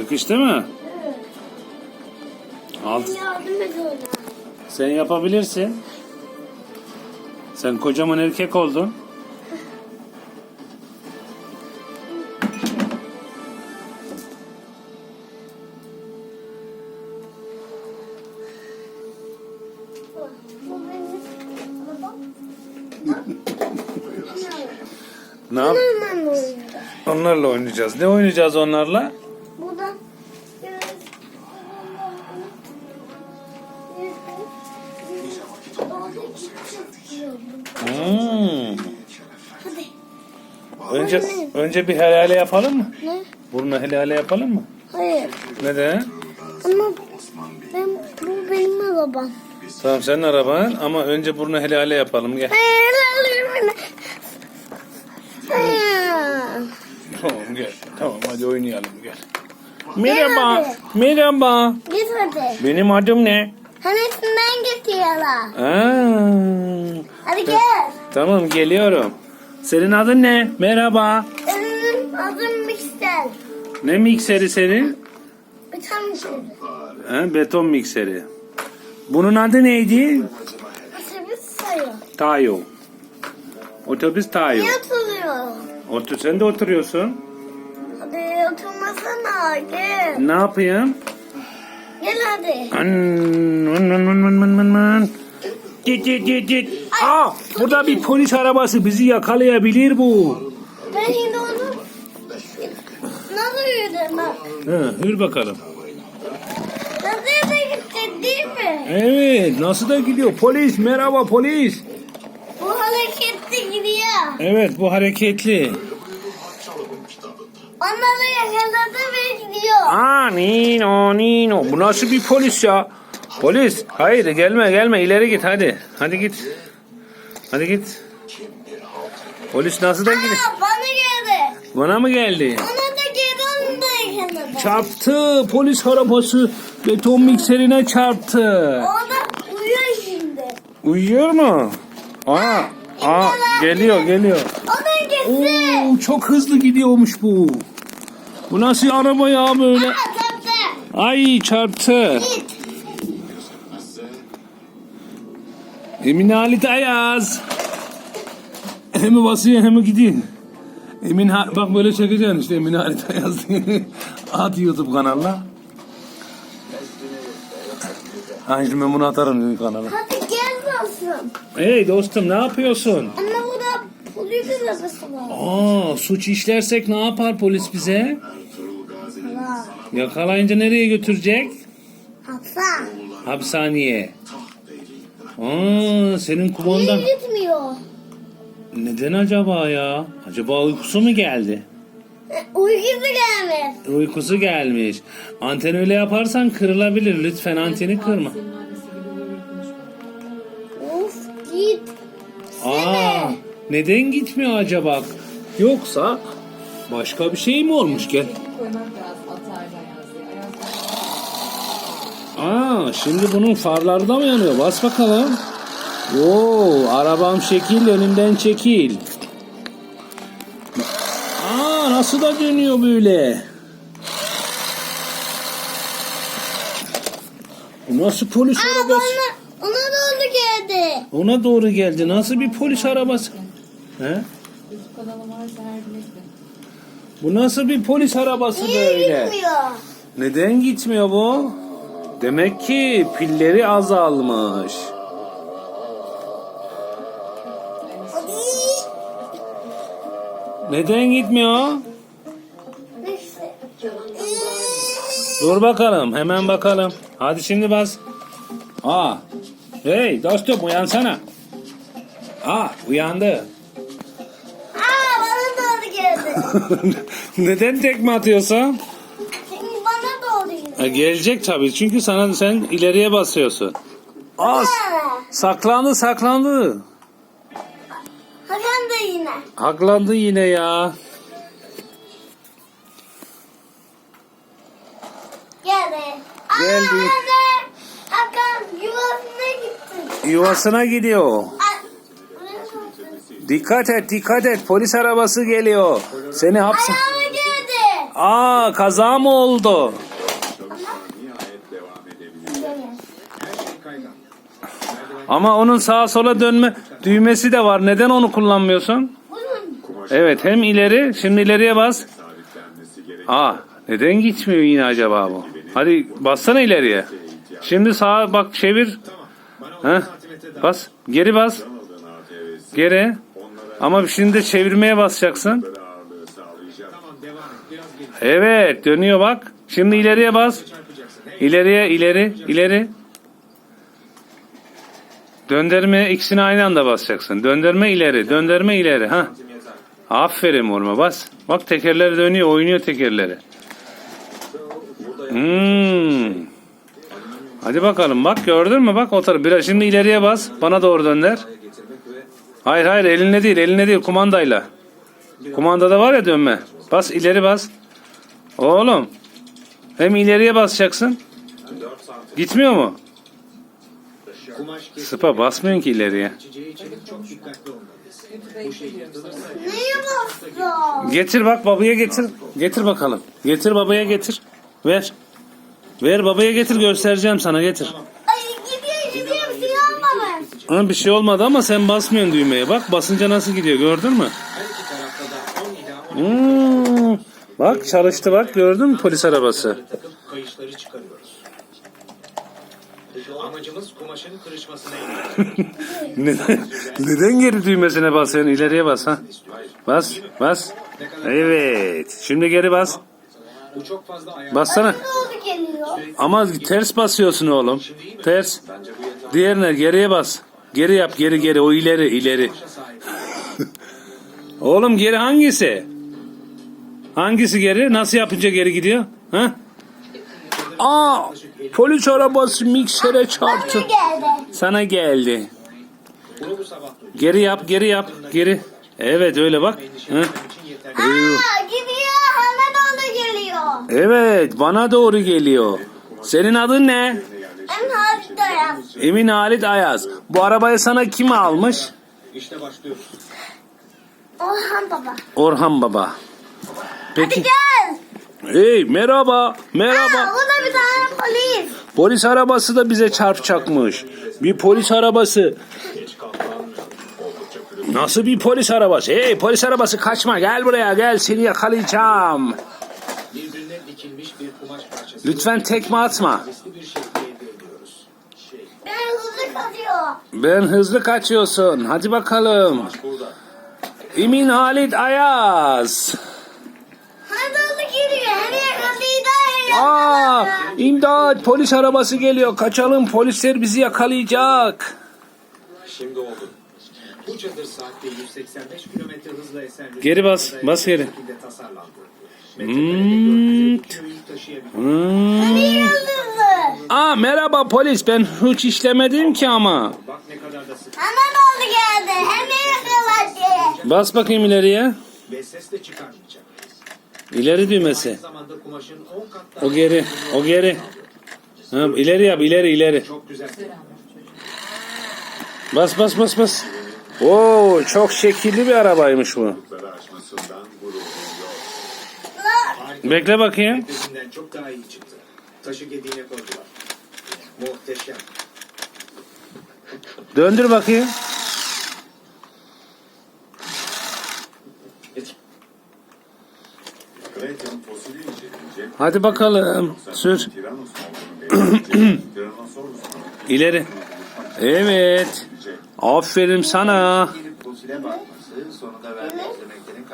Sıkıştı mı? Alt. Yardım et ona. Sen yapabilirsin. Sen kocaman erkek oldun. Ne yap? Onlarla oynayacağız. Ne oynayacağız onlarla? Önce önce bir helale yapalım mı? Ne? Burnu helale yapalım mı? Hayır. Neden? Ama ben, bu benim arabam. Tamam senin araban ama önce burnu helale yapalım. Gel. Hayır, hayır, hayır. Tamam gel. Tamam hadi oynayalım gel. Merhaba. Merhaba. Git hadi. Benim adım ne? Üstünden getiriyorlar. Aa, Hadi gel. tamam geliyorum. Senin adın ne? Merhaba. Benim adım Miksel. Ne mikseri senin? Tane şey. Ha, beton mikseri. Bunun adı neydi? Otobüs sayıyor. Tayo. Otobüs Tayo. Niye oturuyor? Otur, sen de oturuyorsun. Hadi oturmasana gel. Ne yapayım? Gel hadi. An, man, man, man, man, man, man. Git git git git. Aa, burada bir polis arabası bizi yakalayabilir bu. Ben şimdi onu nasıl yürüdüm bak. Ha, yürü bakalım. Nasıl da gidecek değil mi? Evet, nasıl da gidiyor? Polis, merhaba polis. Bu hareketli gidiyor. Evet, bu hareketli. Onları yakaladı ve gidiyor. Aa, Nino, Nino. Bu nasıl bir polis ya? Polis, hayır gelme gelme ileri git hadi. Hadi git. Hadi git. Polis nasıl da gidiyor? Bana geldi. Bana mı geldi? Ona da geldi. Çarptı. Polis arabası beton mikserine çarptı. O da uyuyor şimdi. Uyuyor mu? Aa, aa geliyor geliyor. O. Oo, çok hızlı gidiyormuş bu. Bu nasıl araba ya böyle? Aa taktı. Ay çarptı. Git. Emin Halit Ayaz. Hem basıyor hem gidiyor. Emin ha bak böyle çekeceksin işte Emin Halit Ayaz diye. At YouTube kanalına. Ha şimdi ben bunu atarım kanala. Hadi gel dostum. Hey dostum ne yapıyorsun? Ama burada polis arabası var. Aa suç işlersek ne yapar polis bize? Yakalayınca nereye götürecek? Hapsa. Hapishaneye. Aa senin kumandan. Niye gitmiyor? Neden acaba ya? Acaba uykusu mu geldi? E, Uykusu gelmez. Uykusu gelmiş. Anten öyle yaparsan kırılabilir. Lütfen anteni kırma. Of git. Aa, neden gitmiyor acaba? Yoksa başka bir şey mi olmuş gel? Aa, şimdi bunun farları da mı yanıyor? Bas bakalım. Oo, arabam şekil, önümden çekil. Aa, nasıl da dönüyor böyle? Bu nasıl polis Aa arabası? bana, ona doğru geldi. Ona doğru geldi. Nasıl bir polis arabası? He? Bu nasıl bir polis arabası Niye böyle? gitmiyor? Neden gitmiyor bu? Demek ki pilleri azalmış. Neden gitmiyor? Dur bakalım, hemen bakalım. Hadi şimdi bas. Aa, hey dostum uyansana. Aa, uyandı. Aa bana doğru geldi. Neden tekme atıyorsun? Şimdi bana doğru geldi. E, gelecek tabii çünkü sana sen ileriye basıyorsun. Aa, saklandı saklandı. Hakan da yine. Haklandı yine ya. Geldi. Geldi. Hakan yuvasına gitti. Yuvasına gidiyor. Aa. Dikkat et dikkat et polis arabası geliyor. Seni hapse... Ayağıma geldi. Aa kaza mı oldu? Ama onun sağa sola dönme düğmesi de var. Neden onu kullanmıyorsun? Evet hem ileri şimdi ileriye bas. Aa neden gitmiyor yine acaba bu? Hadi bassana ileriye. Şimdi sağa bak çevir. Heh, bas geri bas. Geri. Ama şimdi de çevirmeye basacaksın. Evet dönüyor bak. Şimdi ileriye bas. İleriye ileri ileri. Döndürme ikisini aynı anda basacaksın. Döndürme ileri, döndürme ileri. Ha. Aferin orma bas. Bak tekerleri dönüyor, oynuyor tekerleri. Hmm. Hadi bakalım bak gördün mü bak o taraf. Biraz şimdi ileriye bas. Bana doğru dönder. Hayır hayır elinle değil elinle değil kumandayla. Kumandada var ya dönme. Bas ileri bas. Oğlum. Hem ileriye basacaksın. Gitmiyor mu? Sıpa basmıyorsun ki ileriye. neye bastı? Getir bak babaya getir. Getir bakalım. Getir babaya getir. Ver. Ver babaya getir göstereceğim sana getir. Ay gidiyor gidiyor bir şey olmamış. Ha, bir şey olmadı ama sen basmıyorsun düğmeye. Bak basınca nasıl gidiyor gördün mü? Hmm, bak çalıştı bak gördün mü polis arabası. Amacımız kumaşın kırışmasına. Neden, neden geri düğmesine basıyorsun? İleriye bas ha. Bas bas. Evet. Şimdi geri bas. Bu çok fazla. Bassana. Ama ters basıyorsun oğlum. Ters. Diğerine geriye bas. Geri yap geri geri o ileri ileri. Oğlum geri hangisi? Hangisi geri? Nasıl yapınca geri gidiyor? Ha? Aa, polis arabası miksere çarptı. Sana geldi. Geri yap, geri yap, geri. Evet öyle bak. Hı. Aa gidiyor hemen doğru geliyor. Evet, bana doğru geliyor. Senin adın ne? En harika yap. Emin Halit Ayaz. Bu arabayı sana kim almış? İşte başlıyoruz. Orhan baba. Orhan Baba. Hadi Peki. gel. Hey merhaba, merhaba. Aa, burada bir tane polis. Polis arabası da bize çarpacakmış. Bir polis arabası. Nasıl bir polis arabası? Hey polis arabası kaçma gel buraya gel seni yakalayacağım. Birbirine dikilmiş bir kumaş parçası. Lütfen tekme atma. Ediyoruz. Şey, Ben hızlı kaçıyor. Ben hızlı kaçıyorsun. Hadi bakalım. Emin Halit Ayaz. Hemen doğru geliyor. Hemen yakalayacak. Aa, imdat polis arabası geliyor. Kaçalım polisler bizi yakalayacak. Şimdi oldu. Bu çadır saatte 185 kilometre hızla esen Geri bas, bas geri. Hmm. Metrekarede 450 kiloyu taşıyabilir. Hmm. Aa merhaba polis ben hiç işlemedim ki ama. Bak ne kadar da sık. Hemen doğru geldi. Hemen yakaladı. Bas bakayım ileriye. Ve ses de çıkarmayacak. İleri düğmesi. Aynı zamanda kumaşın 10 kat daha O geri, o geri. Ha, ileri yap, ileri, ileri. Bas, bas, bas, bas. Oo, çok şekilli bir arabaymış bu. Bekle bakayım. Çok daha iyi çıktı. Taşı gediğine koydular. Muhteşem. Döndür bakayım. Hadi bakalım. Sür. İleri. Evet. Aferin sana.